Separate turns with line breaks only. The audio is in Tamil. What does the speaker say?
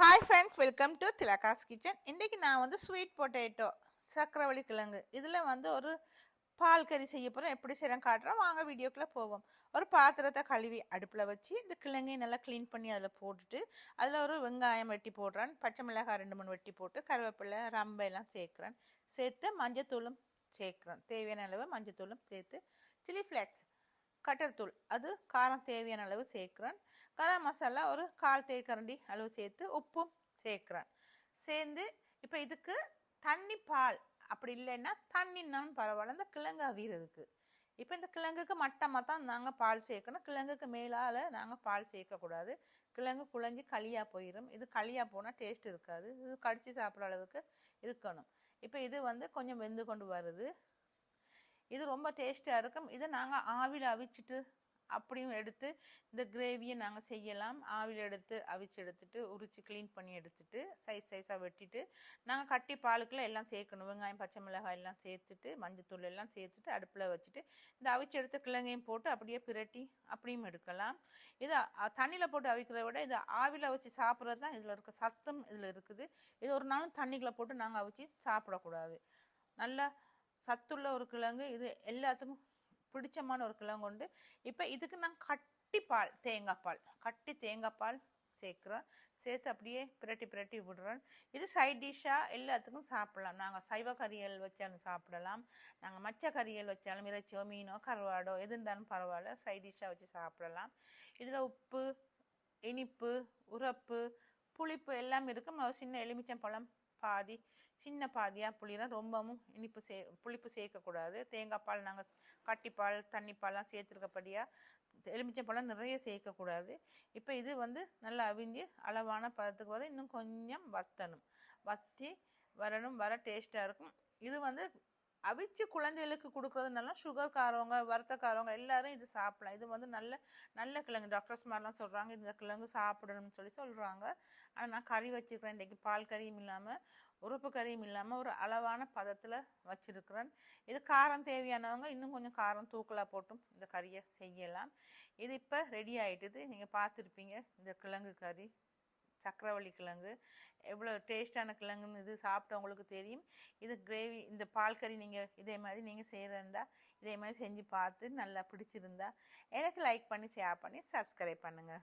Hi friends welcome to Thilaga's kitchen இன்றைக்கி நான் வந்து ஸ்வீட் பொட்டேட்டோ சக்கரவள்ளி கிழங்கு. இதில் வந்து ஒரு பால் கறி செய்ய போகிறோம் எப்படி செய்கிறேன் காட்டுறோம். வாங்க வீடியோக்குள்ளே போவோம். ஒரு பாத்திரத்தை கழுவி அடுப்பில் வச்சு இந்த கிழங்கையும் நல்லா க்ளீன் பண்ணி அதில் போட்டுட்டு அதில் ஒரு வெங்காயம் வெட்டி போடுறேன். பச்சை மிளகாய் ரெண்டு மூணு வெட்டி போட்டு கருவேப்பிலை ரம்பை எல்லாம் சேர்க்குறேன். சேர்த்து மஞ்சத்தூளும் சேர்க்குறேன். தேவையான அளவு மஞ்சத்தூளும் சேர்த்து சில்லி ஃப்ளேக்ஸ் கட்டர்தூள் அது காரம் தேவையான அளவு சேர்க்குறேன். கரம் மசாலா ஒரு கால் தேக்கரண்டி அளவு சேர்த்து உப்பும் சேர்க்குறேன். சேர்ந்து இப்போ இதுக்கு தண்ணி பால் அப்படி இல்லைன்னா தண்ணின்னாலும் பரவாயில்ல. இந்த கிழங்கு அவிகிறதுக்கு இப்போ இந்த கிழங்குக்கு மட்டமாக தான் நாங்கள் பால் சேர்க்கணும். கிழங்குக்கு மேலால் நாங்கள் பால் சேர்க்கக்கூடாது. கிழங்கு குழஞ்சி களியாக போயிடும் இது களியாக போனால் டேஸ்ட் இருக்காது. இது கடித்து சாப்பிட்ற அளவுக்கு இருக்கணும். இப்போ இது வந்து கொஞ்சம் வெந்து கொண்டு வருது. இது ரொம்ப டேஸ்ட்டாக இருக்கும். இதை நாங்கள் ஆவியில் அவிச்சிட்டு அப்படியும் எடுத்து இந்த கிரேவியை நாங்கள் செய்யலாம். ஆவியில் எடுத்து அவிச்சு எடுத்துட்டு உரித்து க்ளீன் பண்ணி எடுத்துட்டு சைஸ் சைஸாக வெட்டிட்டு நாங்கள் கட்டி பாலுக்குள்ள எல்லாம் சேர்க்கணும். வெங்காயம் பச்சை மிளகாய் எல்லாம் சேர்த்துட்டு மஞ்சத்தூள் எல்லாம் சேர்த்துட்டு அடுப்பில் வச்சுட்டு இந்த அவிச்சு எடுத்த கிழங்கையும் போட்டு அப்படியே பிரட்டி அப்படியும் எடுக்கலாம். இது தண்ணியில் போட்டு அவிக்கிறத விட இது ஆவியில் வச்சு சாப்பிட்றது தான் இதில் இருக்க சத்தம் இதில் இருக்குது. இது ஒரு நாளும் தண்ணிக்குள்ளே போட்டு நாங்கள் அவிச்சு சாப்பிடக்கூடாது. நல்லா சத்துள்ள ஒரு கிழங்கு. இது எல்லாத்துக்கும் பிடிச்சமான ஒரு கிழங்கு இப்போ இதுக்கு நான் கட்டி பால் தேங்காய் பால் கட்டி தேங்காய் பால் சேர்க்குறோம் சேர்த்து அப்படியே பிரட்டி பிரட்டி விடுறோம் இது சைட் டிஷ்ஷாக எல்லாத்துக்கும் சாப்பிடலாம். நாங்கள் சைவ கறிகள் வச்சாலும் சாப்பிடலாம். நாங்கள் மச்ச கறிகள் வச்சாலும் இறைச்சியோ மீனோ கருவாடோ எது இருந்தாலும் பரவாயில்ல சைட் டிஷ்ஷாக வச்சு சாப்பிடலாம். இதில் உப்பு இனிப்பு உரப்பு புளிப்பு எல்லாம் இருக்கும் சின்ன எலுமிச்சம் பழம் பாதி சின்ன பாதியாக புளியெலாம் ரொம்பவும் இனிப்பு சே புளிப்பு சேர்க்கக்கூடாது. தேங்காய் பால் நாங்கள் கட்டிப்பால் தண்ணிப்பால்லாம் சேர்த்துருக்கப்படியாக எலுமிச்சம்பழம் நிறைய சேர்க்கக்கூடாது. இப்போ இது வந்து நல்லா அவிஞ்சு அளவான பதத்துக்கு வந்து இன்னும் கொஞ்சம் வத்தணும். வத்தி வரணும் வர டேஸ்ட்டாக இருக்கும். இது வந்து அவிச்சு குழந்தைகளுக்கு கொடுக்குறதுனால சுகர் காரவங்க வருத்தக்காரவங்க எல்லாரும் இது சாப்பிடலாம். இது வந்து நல்ல நல்ல கிழங்கு. டாக்டர்ஸ் மாதிரிலாம் சொல்கிறாங்க இந்த கிழங்கு சாப்பிடணும்னு சொல்லி சொல்கிறாங்க ஆனால் நான் கறி வச்சுருக்கிறேன் இன்றைக்கி பால் கறியும் இல்லாமல் உறுப்பு கறியும் இல்லாமல் ஒரு அளவான பதத்தில் வச்சுருக்கிறேன். இது காரம் தேவையானவங்க இன்னும் கொஞ்சம் காரம் தூக்கலாக போட்டும் இந்த கறியை செய்யலாம். இது இப்போ ரெடி ஆகிட்டுது நீங்கள் பார்த்துருப்பீங்க இந்த கிழங்கு கறி. சக்கரவள்ளி கிழங்கு எவ்வளோ டேஸ்டான கிழங்குன்னு இது சாப்பிட்டவங்களுக்கு தெரியும். இது கிரேவி இந்த பால் கறி நீங்கள் இதே மாதிரி நீங்கள் செய்கிறதா இதே மாதிரி செஞ்சு பார்த்து நல்லா பிடிச்சிருந்தா எனக்கு லைக் பண்ணி ஷேர் பண்ணி சப்ஸ்கிரைப் பண்ணுங்கள்